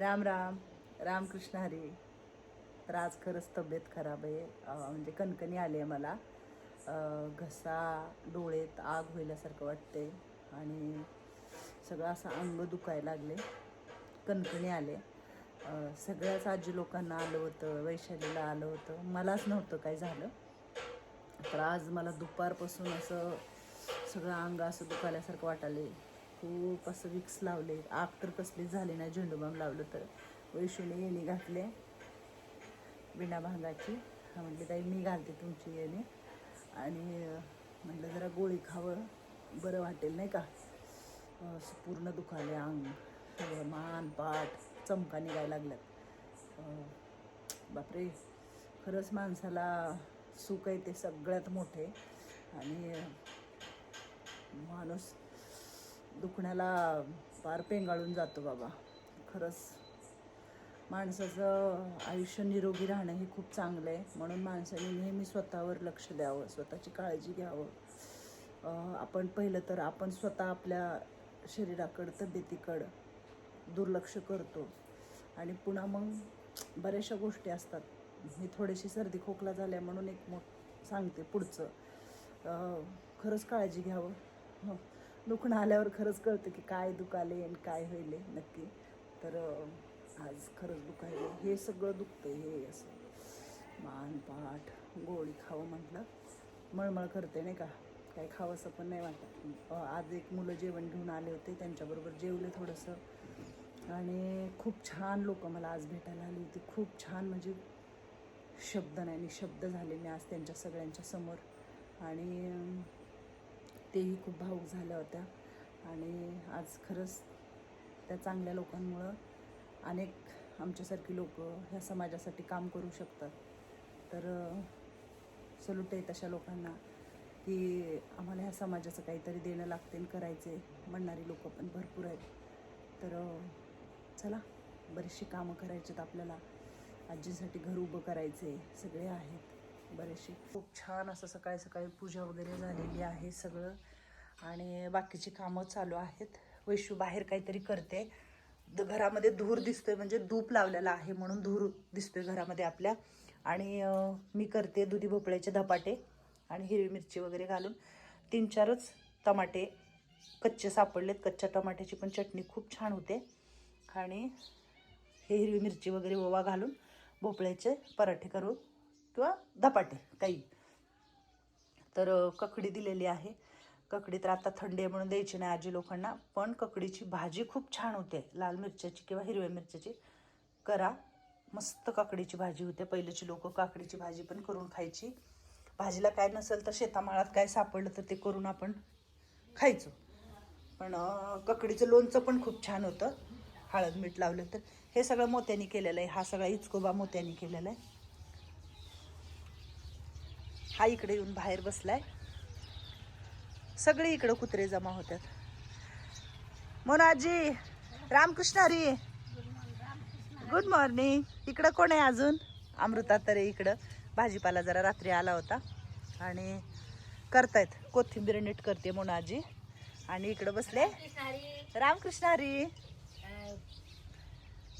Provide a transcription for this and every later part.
राम राम. रामकृष्ण हरी. तर आज खरंच तब्येत खराब आहे. म्हणजे कणकणी आली आहे मला. घसा डोळेत आग होईल्यासारखं वाटते आणि सगळं असं अंग दुखायला लागले. कणकणी आले. सगळ्याच आजी लोकांना आलं होतं. वैशालीला आलं होतं. मलाच नव्हतं काय झालं. तर आज मला दुपारपासून असं सगळं अंग असं दुखायल्यासारखं वाटायला खूप असं विक्स लावले. आग तर कसलीच झाली नाही झेंडूबाम लावलं तर. वैशूने येणी घातले. बिना भांगाची. हा म्हटली ताई मी घालते तुमची येणे. आणि म्हटलं जरा गोळी खावं. बरं वाटेल नाही का? असं पूर्ण दुखाले अंग. सगळं मान पाठ चमका निघायला लागल्यात. बापरे! खरंच माणसाला सुख आहे ते सगळ्यात मोठे. आणि माणूस दुखण्याला फार पेंगाळून जातो बाबा. खरंच माणसाचं आयुष्य निरोगी राहणं हे खूप चांगलं आहे म्हणून माणसाने नेहमी स्वतःवर लक्ष द्यावं स्वतःची काळजी घ्यावं. आपण पहिलं तर आपण स्वतः आपल्या शरीराकडं तब्येतीकडं दुर्लक्ष करतो. आणि पुन्हा मग बऱ्याचशा गोष्टी असतात. मी थोडीशी सर्दी खोकला झाल्या म्हणून एक मोठ सांगते पुढचं. खरंच काळजी घ्यावं. दुखणं आल्यावर खरंच कळतं की काय दुखाले आणि काय होईल नक्की. तर आज खरंच दुखायले हे सगळं दुखतं हे असं. मान पाठ गोळी खावं म्हटलं मळमळ करते नाही का? काही खावंसं पण नाही वाटत. आज एक मुलं जेवण घेऊन आले होते त्यांच्याबरोबर जेवले थोडंसं. आणि खूप छान लोक मला आज भेटायला आली होती. खूप छान म्हणजे शब्द नाही आणि शब्द झाले मी आज त्यांच्या सगळ्यांच्या समोर. आणि तेही खूप भाऊक झाल्या होत्या. आणि आज खरंच त्या चांगल्या लोकांमुळं अनेक आमच्यासारखी लोक ह्या समाजासाठी काम करू शकतात. तर सलूट आहे तशा लोकांना की आम्हाला ह्या समाजाचं काहीतरी देणं लागते आणि करायचे म्हणणारी लोक पण भरपूर आहेत. तर चला बरीचशी कामं करायची आहेत आपल्याला. आजीसाठी घर उभं करायचे सगळे आहेत. बरेचशी. खूप छान असं सकाळी सकाळी पूजा वगैरे झालेली आहे सगळं. आणि बाकीची कामं चालू आहेत. वैशू बाहेर काहीतरी करते. द- घरामध्ये धूर दिसतोय म्हणजे धूप लावलेला आहे म्हणून धूर दिसतोय घरामध्ये आपल्या. आणि मी करते दुधी भोपळ्याचे धपाटे आणि हिरवी मिरची वगैरे घालून. तीन चारच टमाटे कच्चे सापडलेत. कच्च्या टमाट्याची पण चटणी खूप छान होते. आणि हे हिरवी मिरची वगैरे ओवा घालून भोपळ्याचे पराठे करू किंवा धपाटे काही. तर ककडी दिलेली आहे. ककडी तर आता थंडी आहे म्हणून द्यायची नाही आजी लोकांना पण ककडीची भाजी खूप छान होते. लाल मिरच्याची किंवा हिरव्या मिरच्याची. करा. मस्त काकडीची भाजी होते. पहिलेची लोक काकडीची भाजी पण करून खायची. भाजीला काय नसेल तर शेतामाळात काय सापडलं तर ते करून आपण खायचो. पण ककडीचं लोणचं पण खूप छान होतं. हळद मीठ लावलं तर. हे सगळं मोत्यांनी केलेलं आहे. हा सगळा इचकोबा मोत्यांनी केलेला आहे. हा इकडे येऊन बाहेर बसलाय. सगळे इकडं कुत्रे जमा होतात मोनाजी रामकृष्ण हरी. गुड मॉर्निंग इकडं कोण आहे अजून? अमृता तरे इकडं. भाजीपाला जरा रात्री आला होता. आणि करतायत. कोथिंबीर नीट करते मोनाजी आणि इकडं बसले. रामकृष्ण हरी.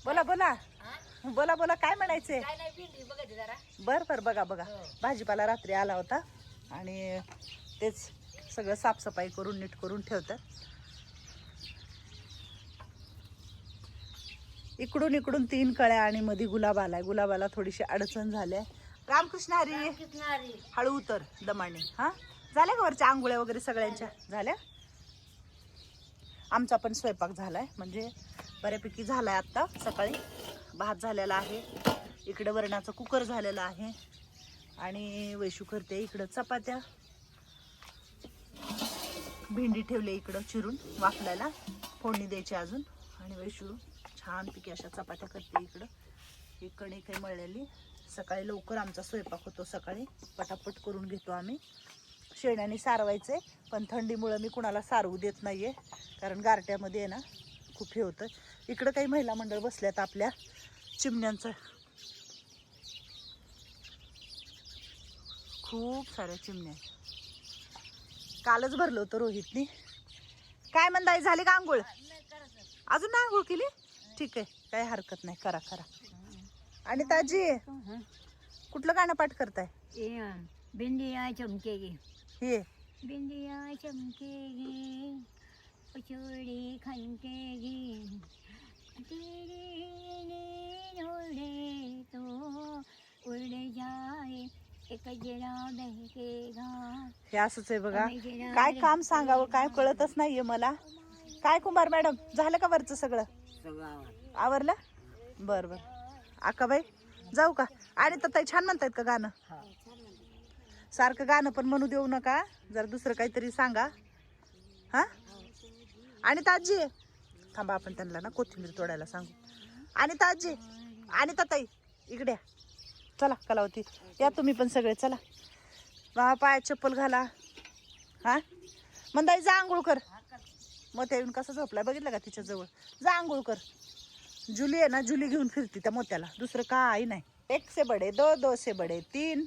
बोला बोला. बोला बोला काय म्हणायचे काय नाही भेंडी बघायची जरा. बर बर बघा बघा. हो. भाजीपाला रात्री आला होता आणि तेच सगळं साफसफाई करून नीट करून ठेवतात. इकडून इकडून तीन कळ्या आणि मध्ये गुलाब आलाय. गुलाबाला थोडीशी अडचण झाल्या. रामकृष्ण हरी. हळू उतर दमाने. हा? झाल्या का वरच्या आंघोळ्या वगैरे सगळ्यांच्या? झाल्या? आमचा पण स्वयंपाक झालाय. म्हणजे बऱ्यापैकी झालाय आत्ता सकाळी. भात झालेला आहे. इकडं वरणाचं कुकर झालेलं आहे. आणि वैशू करते इकडं चपात्या. भेंडी ठेवली इकडं चिरून वाफलायला. फोडणी द्यायची अजून. आणि वैशू छानपैकी अशा चपात्या करते इकडं. ही कणी काही मळलेली. सकाळी लवकर आमचा स्वयंपाक होतो सकाळी. पटापट करून घेतो आम्ही. शेणाने सारवायचे पण थंडीमुळं मी कुणाला सारवू देत नाही आहे कारण गारट्यामध्ये आहे ना खूप हे होतं. इकडं काही महिला मंडळ बसल्यात आपल्या. चिमण्यांचं. खूप साऱ्या चिमण्या. कालच भरलं होतं रोहितनी. काय म्हणताय झाली का आंघोळ? अजून नाही आंघोळ केली? ठीक आहे काय हरकत नाही करा करा. आणि ताजी कुठलं गाणं पाठ करताय? बिंदिया चमकेगी हे. बिंदिया चमकेगी पचोड़ी खनकेगी तो उड़ हे असंच आहे बघा. काय काम सांगावं काय कळतच नाहीये मला. काय कुमार मॅडम झालं का वरचं सगळं? आवरलं. बर बर. आकाबाई जाऊ का? आणि तर ताई छान म्हणतायत का गाणं? सारखं गाणं पण म्हणू देऊ नका. जरा दुसरं काहीतरी सांगा. हा? आणि ताजी थांबा आपण त्यांना ना कोथिंबीर तोडायला सांगू. आणि ताजी आणि ताई इकडे या. चला कलावती. या तुम्ही पण सगळे चला. बा पायात चप्पल घाला. हा? मंदाई जा आंघोळ कर. मोत्या येऊन कसं झोपलाय? बघितलं का तिच्या जवळ? जा आंघोळ कर. जुली आहे ना जुली घेऊन फिरती त्या मोत्याला. दुसरं काही नाही. एक से बडे दो दो से बडे तीन.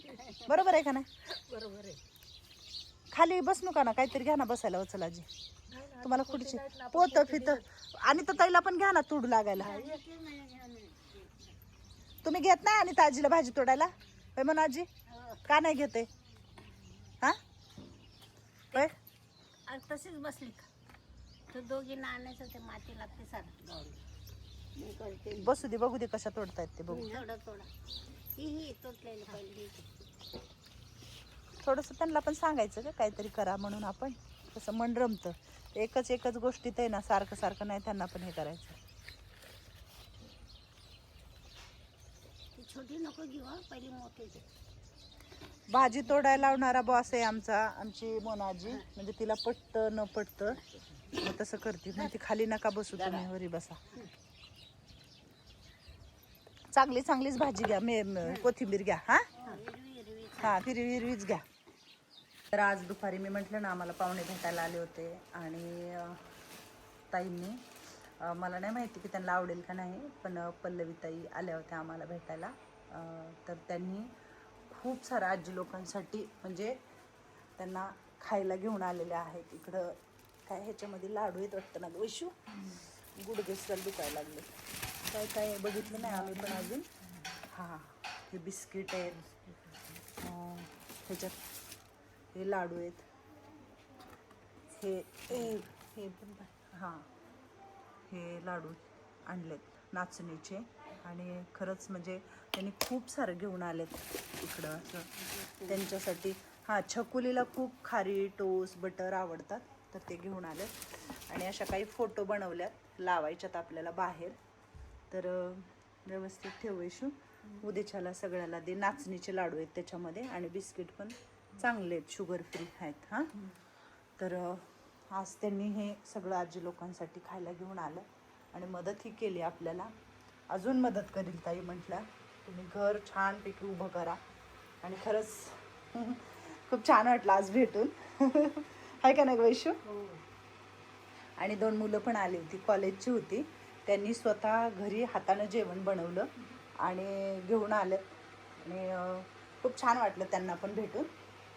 बरोबर आहे का नाही? बरोबर आहे. खाली बसनू का ना काहीतरी घ्या ना बसायला वचलाजी तुम्हाला खुर्ची पोत फित. आणि तर ताईला पण घ्या ना तोडू लागायला. तुम्ही घेत नाही आणि ताजीला भाजी तोडायला? होय म्हणून आजी का नाही घेते? हा? होय? तशीच बसली का? ते माती लागते सारं मी करते. बसू दे बघू दे कशा तोडतायत ते बघू. थोडं थोडं. ही ही ही. थोडस त्यांना पण सांगायचं का काहीतरी करा म्हणून आपण. तसं मन रमतं. एकच एकच गोष्टीत आहे ना सारखं सारखं नाही त्यांना पण हे करायचं. छोटी नको घेऊ पहिली मोठी. भाजी तोडायला लावणारा बॉस आहे आमचा आमची मोनाजी. म्हणजे तिला पटतं न पटतं. मग तसं करते. मग ती खाली नका बसू तुम्ही वरी बसा. चांगली चांगलीच भाजी घ्या. मे कोथिंबीर घ्या हा? हं, हा हिरवी हिरवीच घ्या. तर आज दुपारी मी म्हटलं ना आम्हाला पाहुणे भेटायला आले होते आणि ताईंनी मला नाही माहिती की त्यांना आवडेल का नाही पण पल्लवी ताई आल्या होत्या आम्हाला भेटायला. तर त्यांनी खूप साऱ्या आजी लोकांसाठी म्हणजे त्यांना खायला घेऊन आलेल्या आहेत. इकडं काय ह्याच्यामध्ये लाडू आहेत वाटतं ना वैशू? गुडघेसला दुखायला लागले. काय काय बघितलं नाही आम्ही पण अजून. हां हे बिस्किट आहेत. ह्याच्यात हे लाडू आहेत. हे हे हे पण हां. हे लाडू आणलेत नाचणीचे आणि खरंच म्हणजे त्यांनी खूप सारं घेऊन आलेत इकडं असं. त्यांच्यासाठी हां छकुलीला खूप खारी टोस बटर आवडतात तर ते घेऊन आलेत. आणि अशा काही फोटो बनवल्यात लावायच्यात आपल्याला बाहेर. तर व्यवस्थित ठेवू उद्याच्याला सगळ्याला दे. नाचणीचे लाडू आहेत त्याच्यामध्ये आणि बिस्किट पण. चांगले आहेत शुगर फ्री आहेत हां. तर आज त्यांनी हे सगळं आजी लोकांसाठी खायला घेऊन आलं आणि मदतही केली आपल्याला. अजून मदत करील ताई म्हटलं. तुम्ही घर छानपैकी उभं करा. आणि खरंच खूप छान वाटलं आज भेटून. आहे का नाही वैशू? आणि दोन मुलं पण आली होती कॉलेजची होती. त्यांनी स्वतः घरी हातानं जेवण बनवलं आणि घेऊन आलं आणि खूप छान वाटलं त्यांना पण भेटून.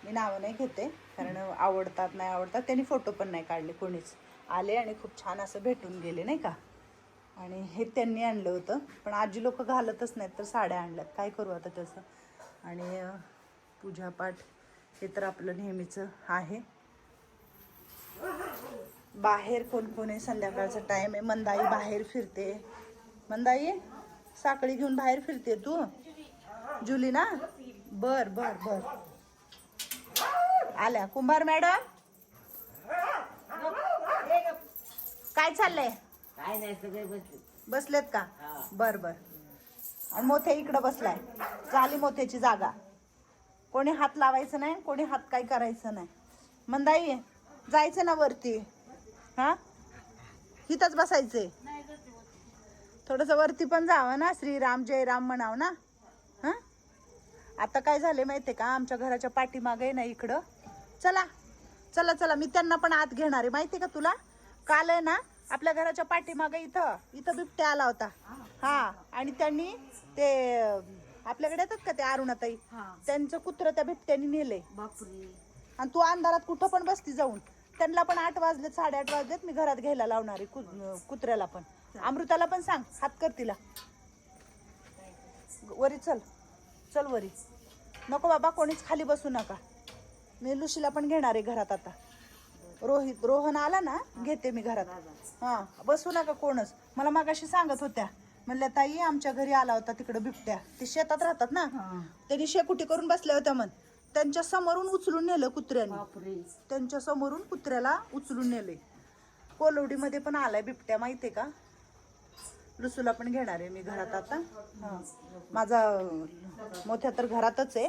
मी नावं नाही घेते कारण आवडतात नाही आवडतात त्यांनी फोटो पण नाही काढले कोणीच. आले आणि खूप छान असं भेटून गेले नाही का? आणि हे त्यांनी आणलं होतं पण आजी लोक घालतच नाहीत तर साड्या आणल्यात. काय करू आता त्याचं? आणि पूजापाठ हे तर आपलं नेहमीचं आहे. बाहेर कोण कोण आहे? संध्याकाळचा टाईम आहे. मंदाई बाहेर फिरते. मंदाई साखळी घेऊन बाहेर फिरते तू? जुली ना? बर बर बर. आल्या कुंभार मॅडम? काय चाललंय? काय नाही सगळे बसले. बसलेत का? बर बर. आणि मोठे इकडं बसलाय. झाली मोठ्याची जागा. कोणी हात लावायचं नाही कोणी हात काही करायचं नाही. मंदाई जायचं ना वरती? हा? इथंच बसायचंय. थोडस वरती पण जावं ना श्रीराम जय राम म्हणाव ना? हा? आता काय झाले माहितीये का? आमच्या घराच्या पाठीमागे ना इकडं. चला चला चला मी त्यांना पण आत घेणार आहे. माहितीये का तुला? काल आहे ना आपल्या घराच्या पाठीमागे इथं इथं बिबट्या आला होता. हा आणि त्यांनी ते आपल्याकडे येतात का ते अरुणाताई? त्यांचं कुत्र त्या बिबट्याने बापरे. आणि तू अंधारात कुठं पण बसती जाऊन त्यांना पण आठ वाजलेत साडेआठ वाजलेत मी घरात घ्यायला लावणार आहे कुत्र्याला पण. अमृताला पण सांग हात कर तिला. वरी चल चल वरी. नको बाबा कोणीच खाली बसू नका. मी लुशीला पण घेणार आहे घरात आता. रोहित रोहन आला ना घेते मी घरात. हा बसू नका कोणच. मला मागाशी सांगत होत्या. म्हणल्या ताई आमच्या घरी आला होता तिकडं बिबट्या. ते शेतात राहतात ना. त्यांनी शेकुटी करून बसल्या होत्या म्हण. त्यांच्या समोरून उचलून नेलं कुत्र्याने. त्यांच्या समोरून कुत्र्याला उचलून नेले. कोलवडीमध्ये पण आलाय बिबट्या माहितीये का? लुसूला पण घेणार आहे मी घरात आता. हा. माझा मोठ्या तर घरातच आहे.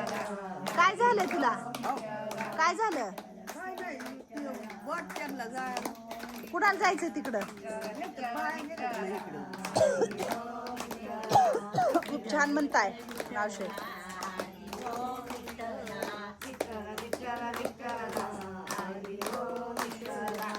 काय झालं तुला? काय झालं? कुणाला जायचं तिकडं? खूप छान म्हणताय नावशे